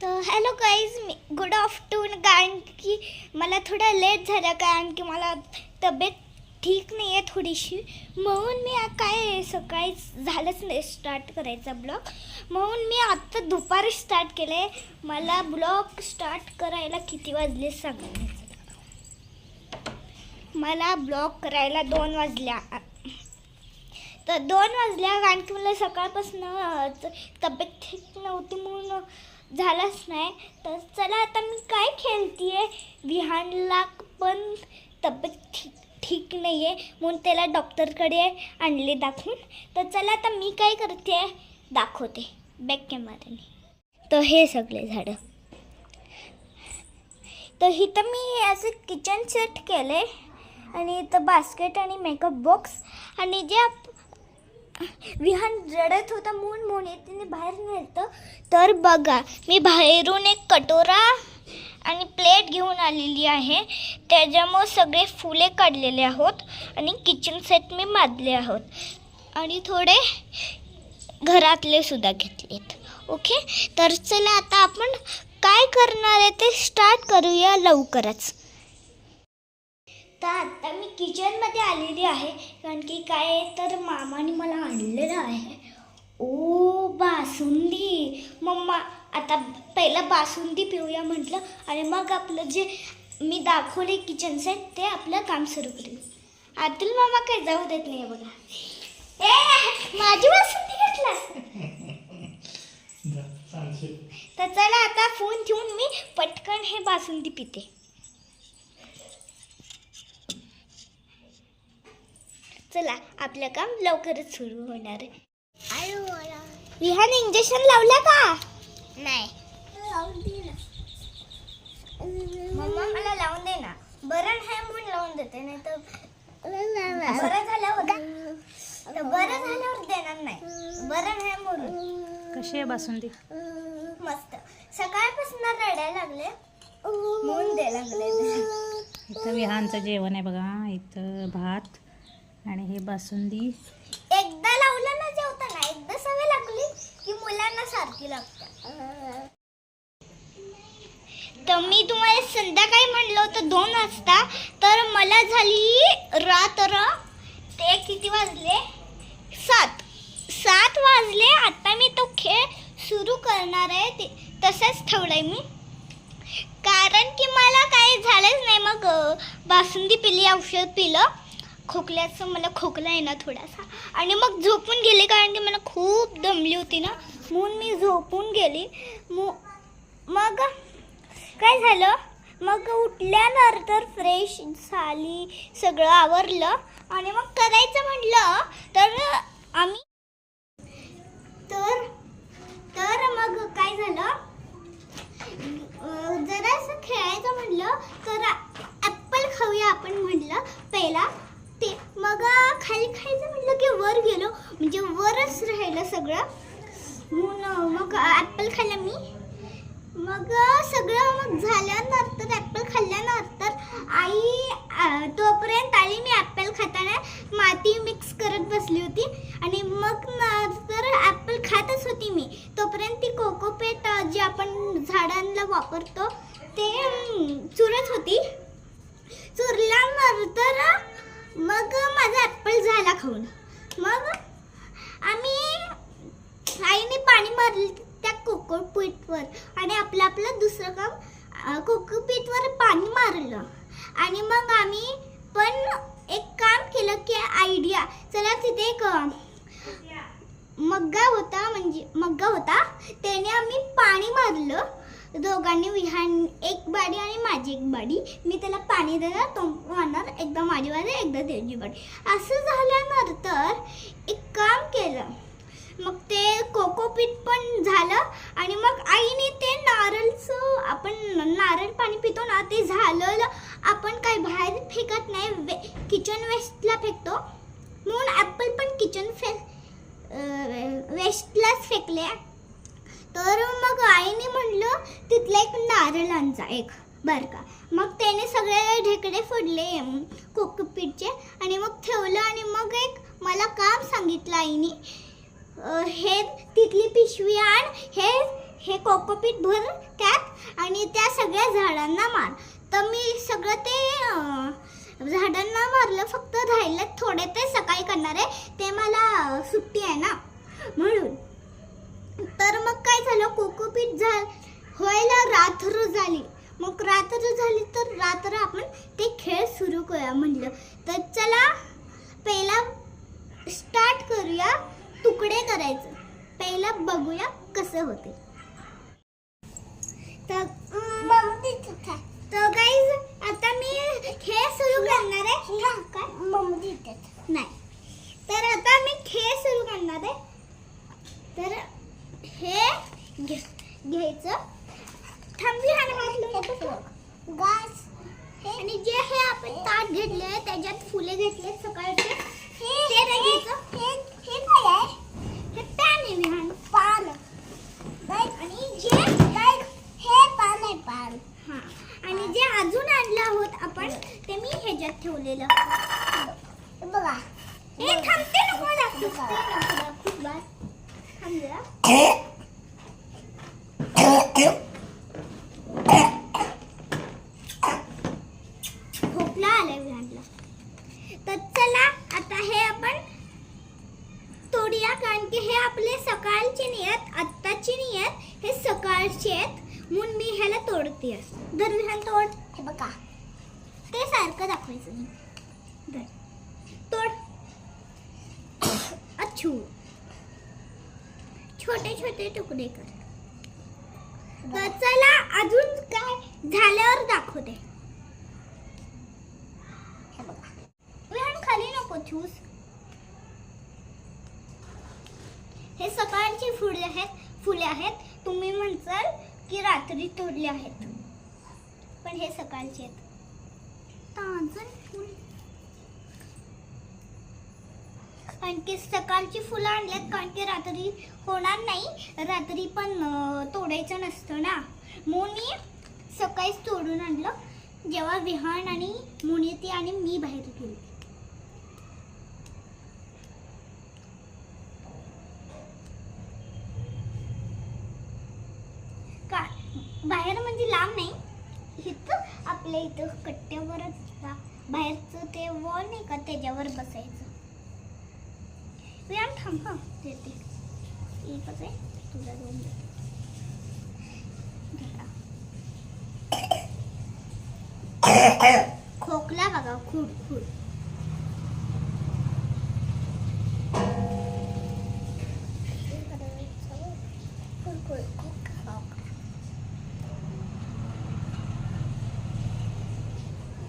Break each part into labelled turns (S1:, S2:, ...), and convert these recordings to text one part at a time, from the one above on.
S1: तर hello guys मी good afternoon कारण की मला थोडा लेट झाला कारण की मला तब्येत ठीक नाही आहे थोडीशी. म्हणून मी आ- काय सकाळी झालंच नाही स्टार्ट करायचा ब्लॉग म्हणून मी आत्ता दुपारी स्टार्ट केलं आहे मला ब्लॉग स्टार्ट करायला किती वाजले सांगा मला ब्लॉग करायला दोन वाजल्या. तर दोन वाजल्या कारण की मला सकाळपासून अं, त- तब्येत ठीक नव्हती म्हणून झालंच नाही. तर चला आता मी काय खेळतीये? विहानला पण तब्येत ठीक ठीक नाही आहे म्हणून त्याला डॉक्टरकडे आणले दाखवून. तर चला आता मी काय करते दाखवते. बॅक कॅमेराने. तर हे सगळे झाडं. तर इथं मी असं किचन सेट केलं आहे आणि इथं बास्केट आणि मेकअप बॉक्स आणि जे आप विहान रडत होता मून मून तिने बाहेर नेलं तर बघा मी बाहेरून एक कटोरा आणि प्लेट घेऊन आलेली आहे. त्याच्यामुळे सगळे फुले काढलेले आहोत आणि किचन सेट मी मारले आहोत. आणि थोडे घरातले सुद्धा घेतलेत. ओके तर चला आता आपण काय करणार आहे ते स्टार्ट करूया लवकरच. तर आता मी किचनमध्ये आलेली आहे. कारण की काय तर मामाने मला आणलेलं आहे. ओ बासुंदी. मम्मा आता पहिला बासुंदी पिऊया म्हटलं. आणि मग आपलं जे मी दाखवले किचन सेट ते आपलं काम सुरू करू. अतुल मामा काय जाऊ देत नाही बघा. ए माझी बासुंदी घेतला तर चला आता फोन ठेवून मी पटकन हे बासुंदी पिते. चला आपलं काम लवकरच सुरू होणार आहे. विहान इंजेक्शन लावलं का? नाही. मम्मा मला लावून दे ना. बरं आहे म्हणून लावून देते नाही तर बरं झाल्यावर तर बरं झाल्यावर देणार नाही. बरं आहे म्हणून.
S2: कशी आहे बासुंदी?
S1: मस्त. सकाळपासून रडायला लागले. म्हणून द्यायला लागले.
S2: इथं विहानचं जेवण आहे बघा. इथं भात आणि हे बासुंदी.
S1: एकदा लावलं ना जेवताना एकदा सवय लागली की मुलांना सारखी लागतं. तर मी तुम्हाला संध्याकाळी म्हणलं होतं दोन वाजता तर मला झाली रात्र ते किती वाजले? सात. सात वाजले आता मी तो खेळ सुरू करणार आहे. ते तसंच ठेवलंय मी. कारण की मला काही झालंच नाही मग बासुंदी पिली औषध पिलं. खोकल्याचं मला खोकला आहे ना थोडासा. आणि मग झोपून गेले कारण की मला खूप दमली होती ना. म्हणून मी झोपून गेली. मग काय झालं? मग उठल्यानंतर फ्रेश झाली सगळं आवरलं. आणि मग करायचं म्हटलं तर आम्ही तर तर मग काय झालं? जरासं खेळायचं म्हटलं तर ॲप्पल खाऊया आपण म्हटलं पहिला. ते. मग खाली खायचं म्हटलं की वर गेलो. म्हणजे वरच राहिलं सगळं. म्हणून मग ॲपल खाल्लं मी. मग सगळं मग झाल्यानंतर ॲपल खाल्ल्यानंतर आई तोपर्यंत आली मी ॲपल खाताना. माती मिक्स करत बसली होती. आणि मग नंतर ॲपल खातच होती मी. तोपर्यंत ती कोकोपेट जे जी आपण झाडांना वापरतो ते चुरत होती. चुरल्यानंतर मग माझा ॲपल झाला खाऊन. मग आम्ही आईने पाणी मारलं त्या कोकोपीटवर आणि आपलं आपलं दुसरं काम कोकोपीटवर पाणी मारलं. आणि मग आम्ही पण एक काम केलं की आयडिया चला तिथे एक मग्गा होता म्हणजे मग्गा होता. त्याने आम्ही पाणी मारलं. दोघांनी विहान एक बाडी आणि माझी एक बाडी. मी त्याला पाणी देणार तो वाहणार एकदा माझी बाडी एकदा त्याची बाडी असं झाल्यानंतर एक काम केलं. मग ते कोकोपीट पण झालं आणि मग आईने ते नारळचं आपण नारळ पाणी पितो ना ते झालं आपण काय बाहेर फेकत नाही वे किचन वेस्टला फेकतो. म्हणून ॲपल पण किचन फे वेस्टलाच फेकले. तर मग आईने म्हणलं तिथला एक नारळ एक. बर का. मग त्याने सगळे ढेकडे फोडले कोकोपीटचे आणि मग ठेवलं आणि मग एक मला काम सांगितलं आईने. हे तिथली पिशवी आण हे हे कोकोपीट भर त्यात आणि त्या सगळ्या झाडांना मार. तर मी सगळं ते झाडांना मारलं फक्त राहिलं थोडे ते सकाळी करणार आहे ते मला सुट्टी आहे ना. म्हणून तर मग काय झालं? कोकोपीट झा व्हायला रात्र झाली. मग रात्र झाली तर रात्र आपण ते खेळ सुरू करूया म्हणलं. तर चला पहिला स्टार्ट करूया तुकडे करायचं. पहिला बघूया कसं होते तर तर गाईज आता मी खेळ सुरू करणार आहे काय नाही तर आता मी खेळ सुरू करणार आहे तर हे घे घ्यायचं. थांबी आणि जे हे आपण ताट घेतले त्याच्यात फुले घेतले सकाळचे नाही घ्यायचं. हे हे काय आहे. हे पॅन आहे विहान पान आणि जे हे पान आहे पान हा. आणि जे अजून आणलं आहोत आपण ते मी ह्याच्यात ठेवलेलं. बघा. हे थांबते नको दाखवू. दाखवू. बस. थांब जरा खोकला आलाय विहानला तर चला आता हे आपण तोडूया कारण की हे आपले सकाळचे नाही आहेत आत्ताची नाही आहेत हे आहेत म्हणून मी ह्याला तोडते धर मी ह्याला तोड. हे बघा. ते सारखं दाखवायचं मी. धर. तोड. अच्छू छोटे छोटे तुकडे कर. तर चला अजून काय झाल्यावर दाखवते. हे बघा. विहान खाली नको चूस हे सकाळची फुले आहेत फुले आहेत. तुम्ही की रात्री तोडले आहेत. पण हे सकाळचे आहेत. ताजन फुल. कारण की सकाळची फुलं आणल्यात कारण की रात्री होणार नाही. रात्री पण तोडायचं नसतं ना. म्हणून मी सकाळीच तोडून आणलं. जेव्हा विहान आणि मुनिती आणि मी बाहेर गेली का बाहेर म्हणजे लांब नाही इथं आपल्या इथं कट्ट्यावरच बाहेरचं ते वॉल नाही का त्याच्यावर बसायचं व्यायाम थांब हा देते एकच आहे तुला दोन दे. का. खोकला बघा खूप खूप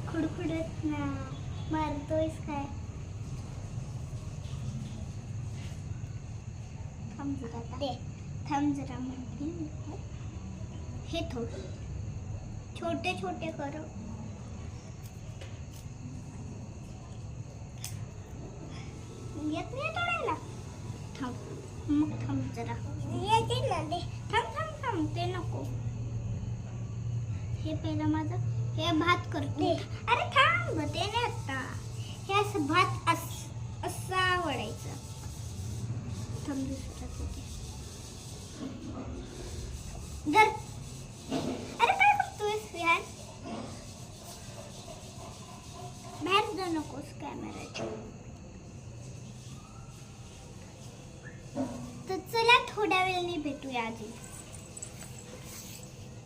S1: खुडखुडत ना मारतोयस काय थांब जरा आता. थांब जरा म्हणते. हे थोडं छोटे छोटे कर. येत नाही तोडायला. थांब. मग थांब जरा थांब थांब थांब. ते नको. हे पहिलं माझं. हे भात करते. अरे थांब. ते नाही आता. हे असं भात अस असा वडायचं अरे काय करतोयस यार? बाहेर जाऊ नकोस कॅमेराच्या तर चला थोड्या वेळाने भेटूया आधी